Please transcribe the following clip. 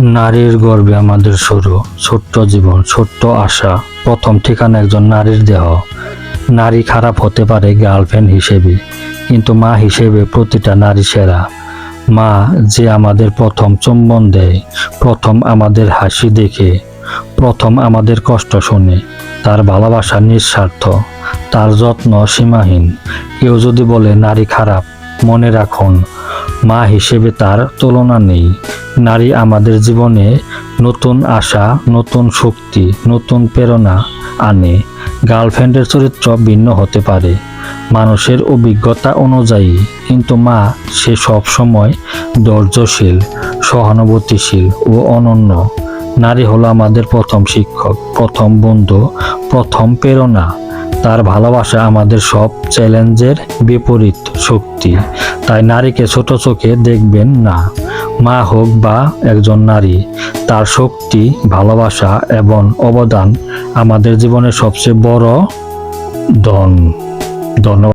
নারীর গর্বে আমাদের শুরু, ছোট্ট জীবন, ছোট্ট আশা, প্রথম ঠিকানা একজন নারীর দেহ। নারী খারাপ হতে পারে গার্লফ্রেন্ড হিসেবে, কিন্তু মা হিসেবে প্রতিটা নারী সেরা। মা যে আমাদের প্রথম চুম্বন দেয়, প্রথম আমাদের হাসি দেখে, প্রথম আমাদের কষ্ট শুনে, তার ভালোবাসা নিঃস্বার্থ, তার যত্ন সীমাহীন। কেউ যদি বলে, নারী খারাপ, মনে রাখুন, মা হিসেবে তার তুলনা নেই। নারী আমাদের জীবনে নতুন আশা, নতুন শক্তি, নতুন প্রেরণা আনে। গার্লফ্রেন্ডের চরিত্র ভিন্ন হতে পারে। মানুষের অভিজ্ঞতা অনুযায়ী, কিন্তু মা সে সব সময় ধৈর্যশীল, সহানুভূতিশীল ও অনন্য। নারী হলো আমাদের প্রথম শিক্ষক, প্রথম বন্ধু, প্রথম প্রেরণা। তার ভালোবাসা আমাদের সব চ্যালেঞ্জের বিপরীত শক্তি। তাই নারীকে ছোট চোখে দেখবেন না। মা হোক বা একজন নারী, তার শক্তি, ভালোবাসা এবং অবদান আমাদের জীবনের সবচেয়ে বড় ধন। ধন্যবাদ।